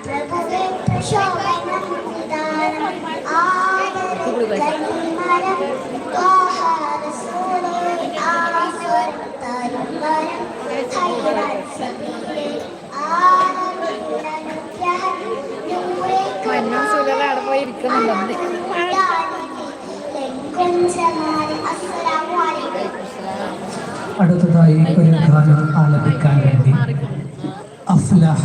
പ്രഭുവേ പ്രശോഭനം നിദാനം ആദരം Thank you. ഇരിക്കുന്നുണ്ട് അടുത്തതായി ഒരു ഗാനം ആലപിക്കാൻ വേണ്ടി. അഫ്ലാഹ.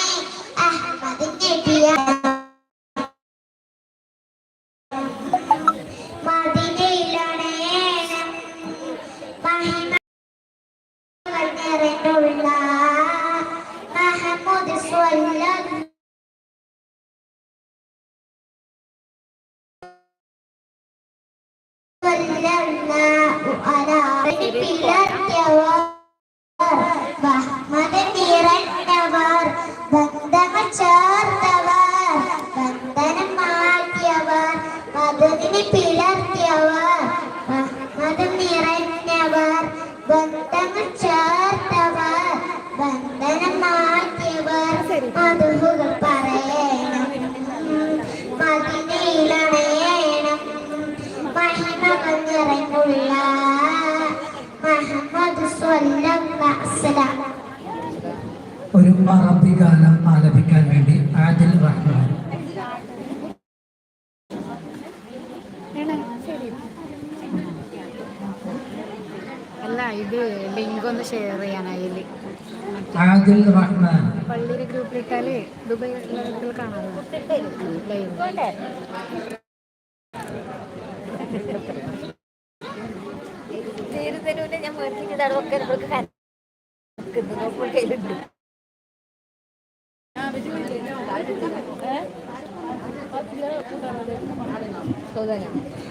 bump, bump. പോകണ്ടേ തീരു തരൂല ഞാൻ മേടിച്ചിട്ട് അടവൊക്കെ നമ്മൾക്ക് കയ്യിലുണ്ട്.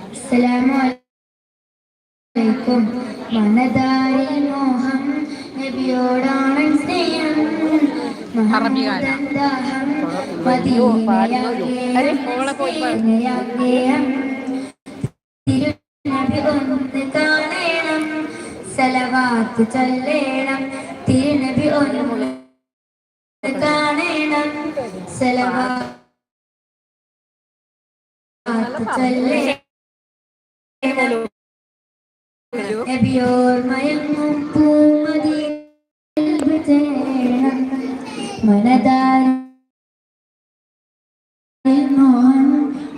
അസ്സലാമലൈക്കും മനതാരി മോഹം നബിയോടാണ് സ്നേഹം. ും കാണേണം സലവാത്ത് ചൊല്ലേണം കാണേണം. സലവാത്ത് പൂമതി മനതാൽ മോഹൻ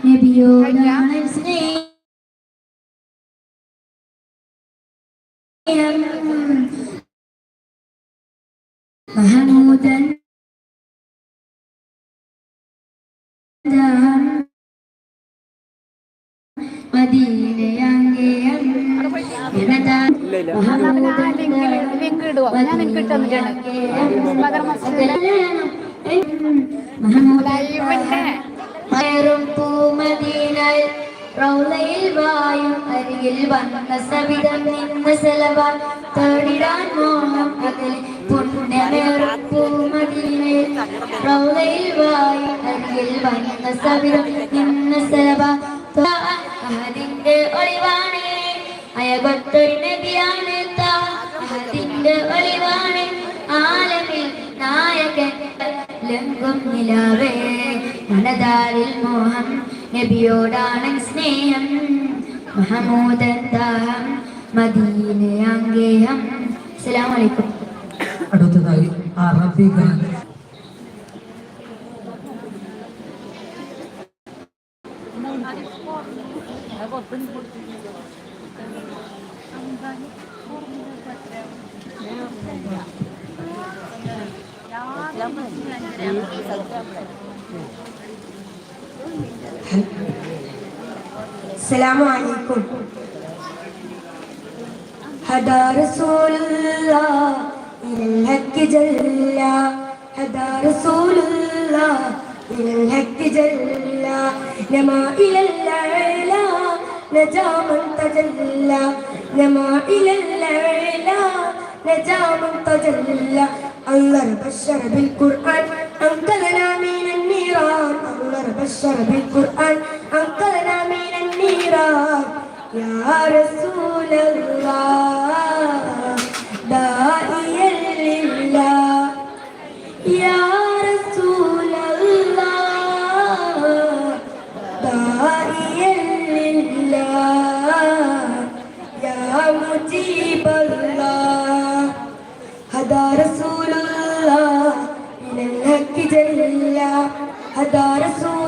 നബിയോടാണ് സ്നേഹം. മഹമൂദൻ. മദീനയങ്കേയം ഇല്ല ദാഹം ലിങ്ക് ഇടുവോ? ഞാൻ എനിക്ക് ഇട്ടുതന്നിട്ടുണ്ട് മകർ ലൈവിന്റെ. മയറും പൂമദീനൽ റൗലയിൽ വായും അരികിൽ വന്ന സവിധം നിന്ന് സെലവാൻ തേടിടാൻ മോഹം അതിൽ പുണ്യമേറും പൂമതിയിൽ റൗലയിൽ വായും അരികിൽ വന്ന സവിധം നിന്ന് സെലവാൻ അതിന്റെ ഒളിവാണേ. അയകൊത്തൊരു നബിയാണ് താ അതിന്റെ ഒളിവാണ് ആലമിൽ നായകൻ. ലംഘും നിലാവേ മനതാരിൽ മോഹം. നബിയോടാണ് സ്നേഹം മഹമൂദൻ ദാഹം. മദീനയാങ്കേഹം അസ്സലാമു അലൈക്കും. അടുത്തതായി അറബി السلام عليكم هدى رسول الله إلى الهك جلا هدى رسول الله إلى الهك جلا نما إلى الأعلى نجا من تجلى نما إلى الأعلى نجا من تجلى الله بشر بالقرآن أنقذنا من النيران الله بشر بالقرآن أنقذنا من النيران يا رسول الله داعيا لله يا رسول الله داعيا لله يا مجيب الله هدى رسول الله إلى الهك جلا هدى رسول الله إلى الهك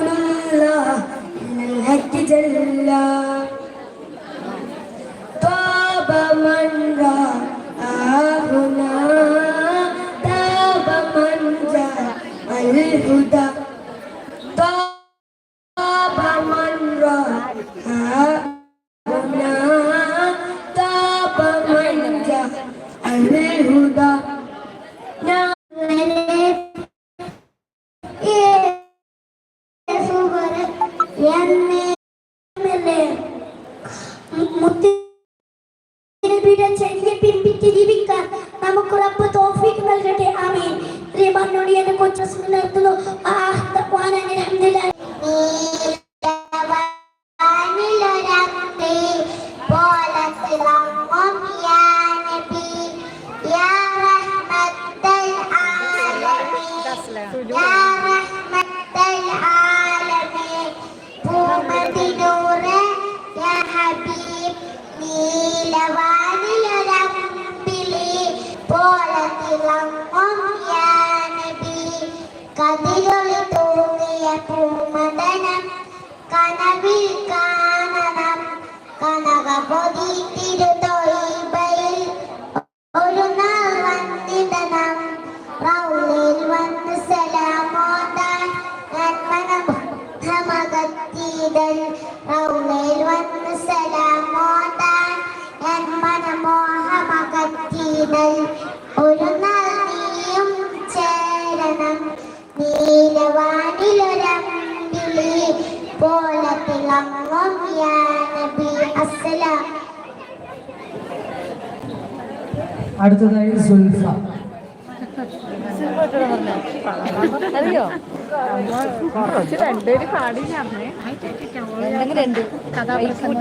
جلا طاب من رآهنا طاب من جاء الهدى பாத்தீங்கன்னா നീലവാനിലൊരമ്പിളി പോലെ തിളങ്ങും യാ നബി. അസ്സലാം. അടുത്തതായി സുൽഫ. അറിയോ? രണ്ടുപേര് പാടി എന്തെങ്കിലും രണ്ട് കഥാപ്രസംഗം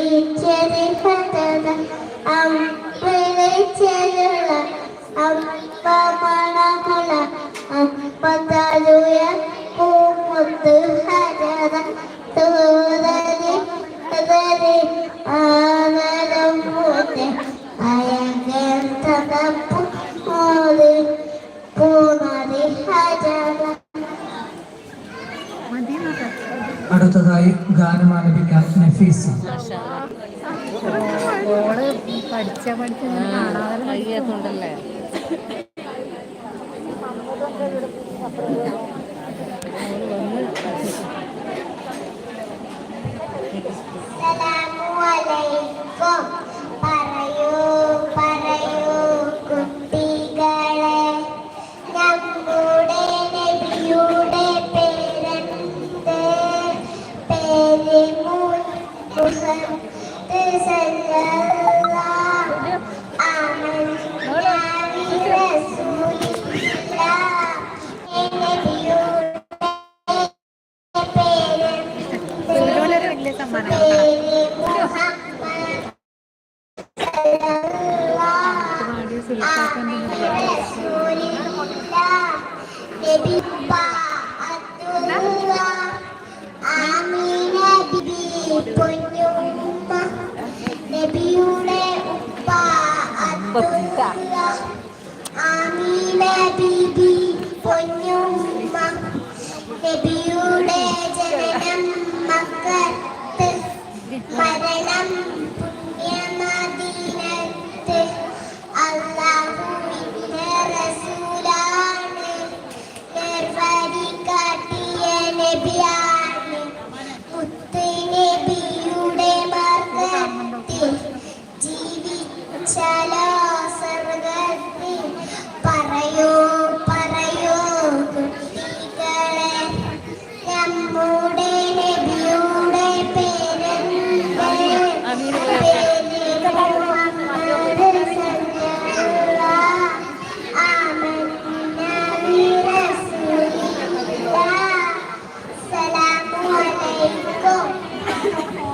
അലൈക്കും Bye.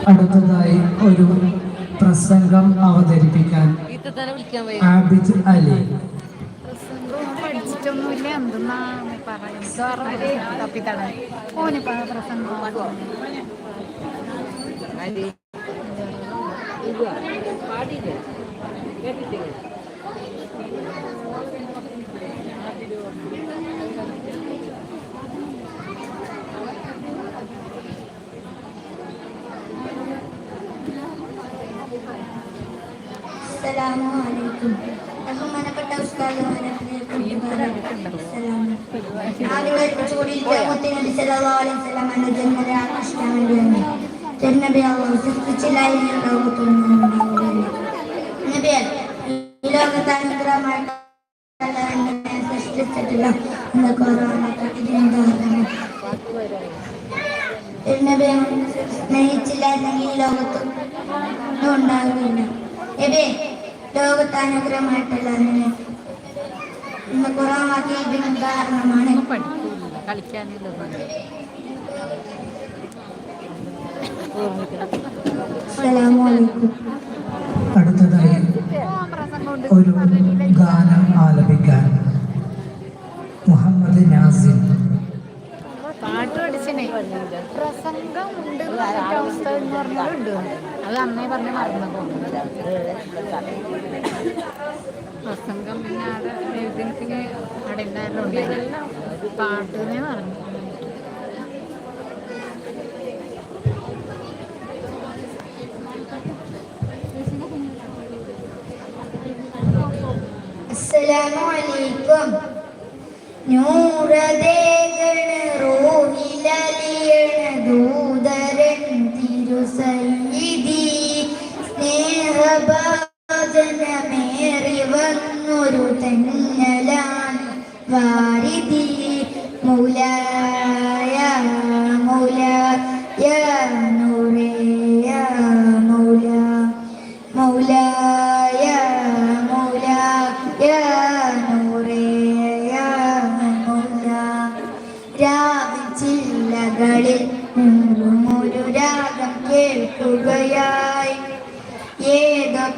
അടുത്തതായി ഒരു പ്രസംഗം അവതരിപ്പിക്കാൻ ആബിദ് അലി. പ്രസംഗം പഠിച്ചിട്ടൊന്നുമില്ല എന്തെന്നാ പറയുന്നത്? തപ്പിത്തട. ഓന് പ- പ്രസംഗം പാടിയില്ലേ കേട്ടിട്ടില്ലേ അസ്സലാമു അലൈക്കും. ബഹുമാനപ്പെട്ട ഉസ്താദുമാരെ ആളുകൾ ഒരുമിച്ചുകൂടിയിരിക്കുക മുത്തുനബി സല്ലല്ലാഹു അലൈഹി വസല്ലം എന്ന ജന്മത്തെ ആഘോഷിക്കാൻ വേണ്ടിയാണ് തിരുനബി അള്ളാഹു സൃഷ്ടിച്ചില്ലായിരുന്നു ലോകത്തൊന്നും നബിയെ ഈ ലോകത്ത് അനുഗ്രഹമായിട്ട് സൃഷ്ടിച്ചിട്ടില്ല കൊറോണ ഇതിനുദാഹരണം തിരുനബിയെ സ്നേഹിച്ചില്ലായിരുന്നെങ്കിൽ ഈ ലോകത്ത് ഉണ്ടാകുകയില്ല ലോകത്ത് അനുഗ്രഹമായിട്ടല്ല അങ്ങനെ ഇന്ന് കുറവാക്കി ഇതിന് ഉദാഹരണമാണ് അടുത്തതായി ഒരു ഗാനം ആലപിക്കാൻ മുഹമ്മദ് നാസിം പാട്ട് പഠിച്ചേ പ്രസംഗം ഉണ്ട് അവസ്ഥ എന്ന് പറഞ്ഞാലുണ്ട് അത് അന്നേ പറഞ്ഞ് മറന്നു പ്രസംഗം പിന്നെ അവിടെ എഴുതിന് അവിടെ ഉണ്ടായിരുന്നു പാട്ട് തന്നെ പറഞ്ഞു. അസ്സലാമു അലൈക്കും. നൂറദേഗണ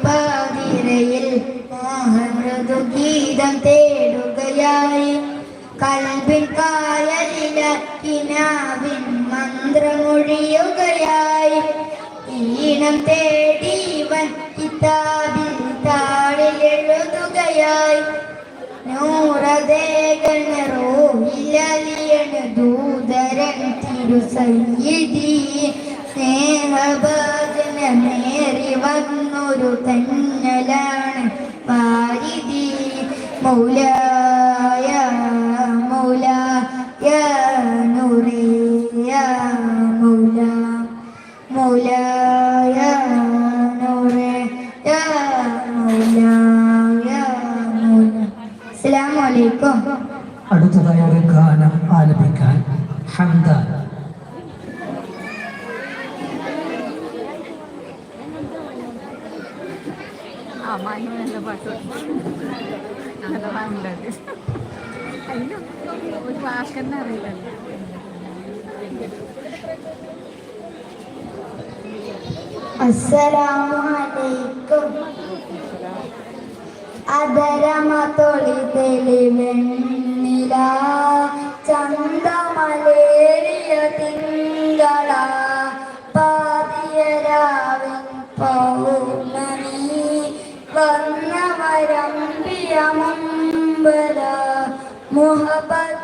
പാതിരയിൽ മോഹമൃദു ഗീതം തേടുകയായി കൽബിൻ കായലിലക്കിനാവിൻ മന്ത്രമൊഴിയുകയായി. ഈണം തേടിവൻ കിതാബിൽ താളിൽ എഴുതുകയായി. നൂറതേകണ് റോഹിലലിയണ് ദൂതരൻ തിരുസയ്യിദി സ്നേഹഭാജനമേറി വന്നൊരു തന്നലാണ് പാരിതി നൂറേ നൂറേ മൗലാ. അസ്സലാമു അലൈക്കും. അടുത്തതായി ഒരു ഗാനം ആലപിക്കാൻ ഹംദാൻ ആ മാനു നല്ല പാട്ട് അഥവാ ഉണ്ടത് അതിന് ഒരു വാക്കെന്നെ അറിയില്ലല്ലോ അസ്സലാമു അലൈക്കും അതരമ തൊളി തെളിവെണ്ണില ചന്തമലേറിയ തിങ്കള. പാതിയരാവിൻ പൗർണമി വന്നവരമ്പിയ മുമ്പര മുഹബത്താനബിയോടെ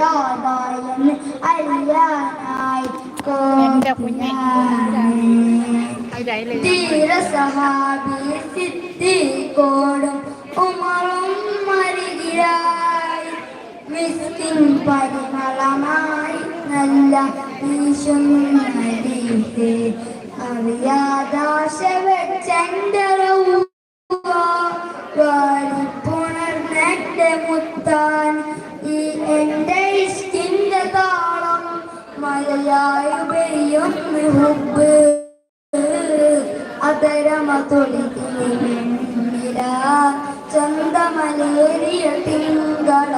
അറിയാതായെന്ന് അറിയാനായി എന്റെ കുഞ്ഞെ. കോപിയായി. അതിലതിൽ ധീര സഹാബി ഉമറും മരുകിരായി മിസ്കിൻ പരിമളമായി നല്ല വീശുന്നരീതി അറിയാദാശ വെച്ചെന്റെ മുത്താൻ ഈ മലയായി പെയ്യുന്ന ഹുബ് അതരമ തൊളിതില ചന്തമലേറിയ തിങ്കള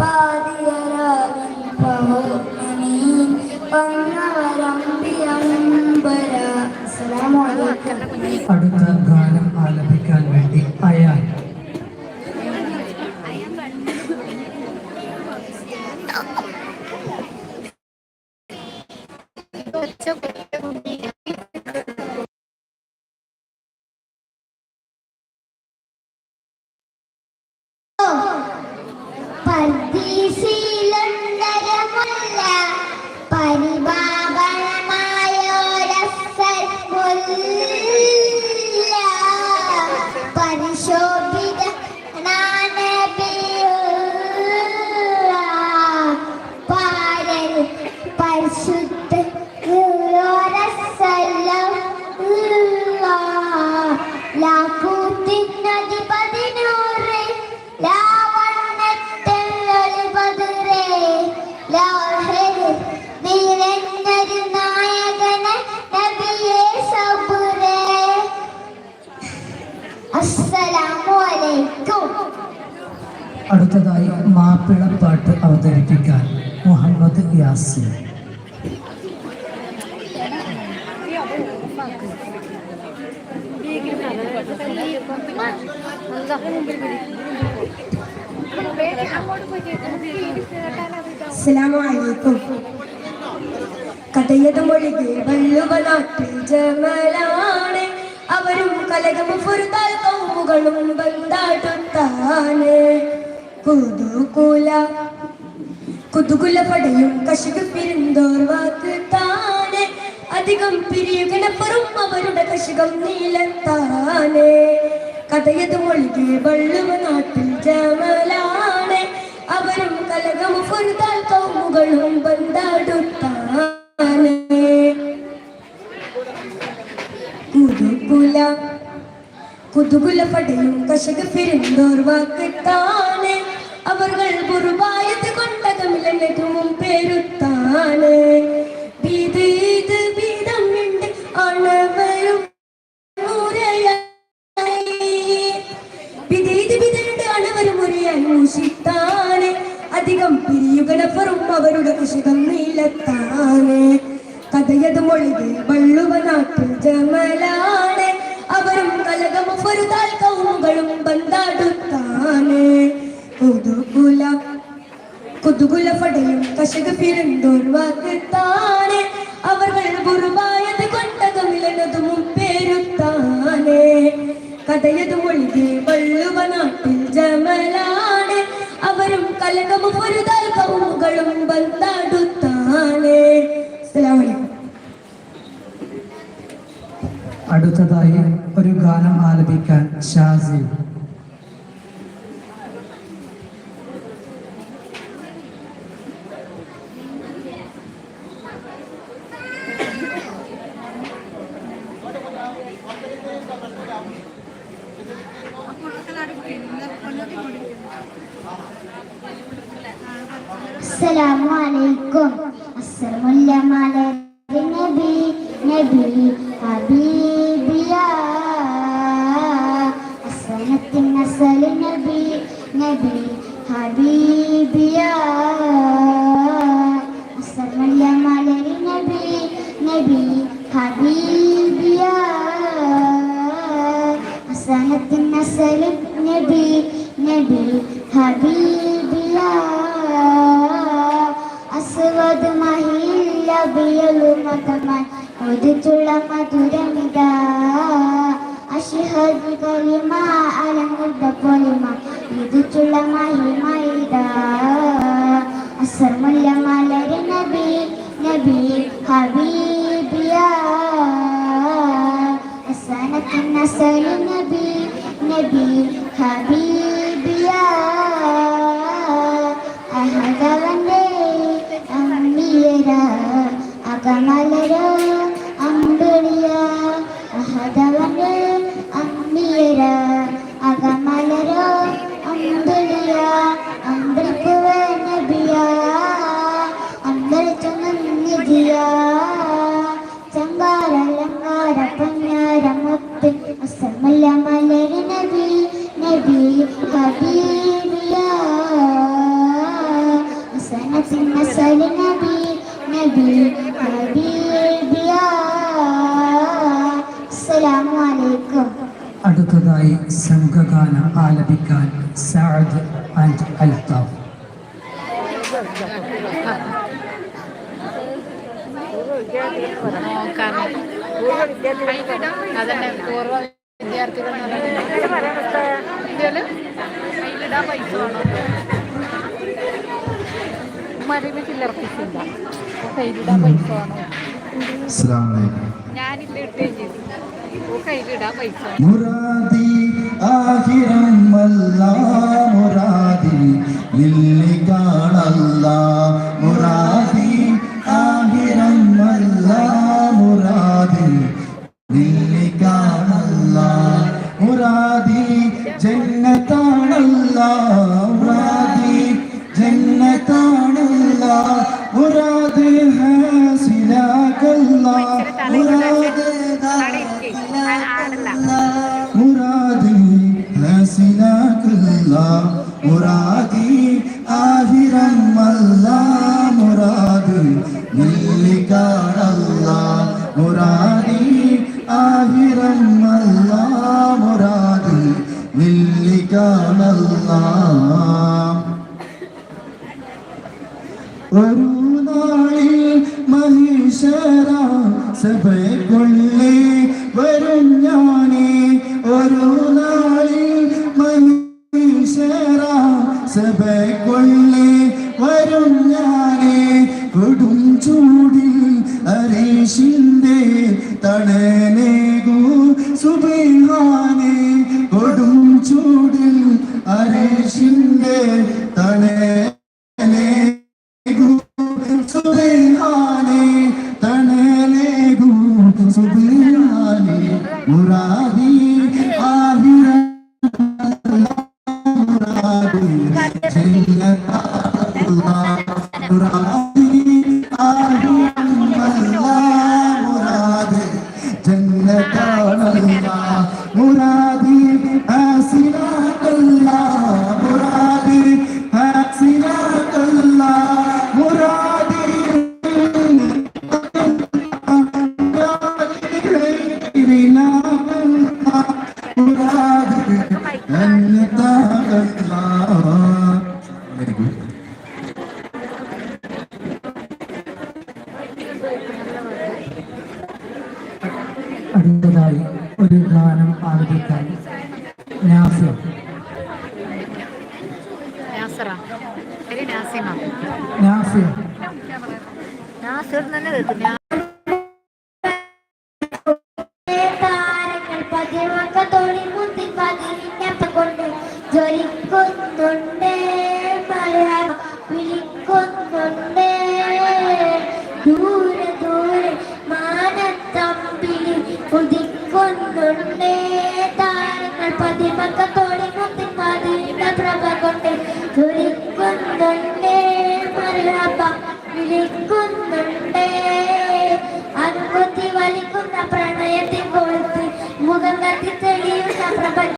പാതിയരാവിൻ പൗർണമി. പന്നവരമ്പിയമ്പര. അടുത്ത ഗാനം ആലപിക്കാൻ മാപ്പിളപ്പാട്ട് അവതരിപ്പിക്കാൻ മുഹമ്മദ് യാസിൻ. അസ്സലാമലൈക്കും കടയതും ഒഴികെ വല്ലുവനാട്ടിൽ ജമലാണ് അവരും കലകം ഫുർദാൽ കൗമുകളും ബന്ധാടുത്താന് കുതുകുല കുതുകുല പടയും കശുക പിരിന്തോർ വാക്ക് താനെ. അധികം പിരിയുകണപ്പുറം അവരുടെ കശുകം നീലത്താനെ. കഥയത് മൊഴികെ വള്ളുമ നാട്ടിൽ ജമലാണ് അവരും കലകം പൊരുതാൽ കൗമുകളും ബന്ധാടുത്താനെ. കുതുകുല കുതുകുല പടയും കശക പിരിന്തോർവാക്ക് വാക്കിട്ടാണ് അവർകൾ കൊണ്ടകമില്ലെന്നതും പേരുത്താണ് ബീതീത് ബീതം ഉണ്ട് അണവരും വിധേത് വിധയുടെ അണവരും മുറിയാൻ മൂഷിത്താണ് അധികം പിരിയുകണപ്പുറം അവരുടെ കുശിതം നീലത്താണ്. കഥയത് മൊഴികൾ വള്ളുവനാട്ടു ജമലാണ്. അവരും കലകം പൊരുതാൽ കൗമുകളും കുതുകുല പടയും കശക പിറന്തോർ അവർ അവർകൾ ബുറുവായത് മുപ്പേരുത്താനെ കഥയത് മൊഴികെ വള്ളുവ നാട്ടിൽ ജമലാണ്. അവരും കലകമും ഒരു തൽക്കവുകളും വന്നടുത്താനെ. അടുത്തതായി ഒരു ഗാനം ആലപിക്കാൻ ഷാസി അസ്സലാമു അലൈക്കും അസ്സലാമുല്ല മലരി നബി നബി അസനത്തിൻ നസൽ നബി നബി ഹബീബിയ. അഹദവന്റെ അമ്മിയര അകമലര അമ്പിളിയ. അഹദവന്റെ അമ്മിയര നോക്കാൻ അതന്നെ പൂർവ വിദ്യാർത്ഥികൾ കയ്യിലിടാൻ പൈസ വേണം മരുന്ന് കയ്യിലിടാൻ വേണം ഞാനില്ല ചെയ്തു കയ്യിലിടാൻ പൈസ. വേണം മുറാദി ആഹിറം അല്ല മുറാദി നിന്നെ കാണല്ല മുറാദി Murati tane അടുത്തതായി ഒരു ഗാനം ആലപിക്കാൻ നാസിർ തന്നെ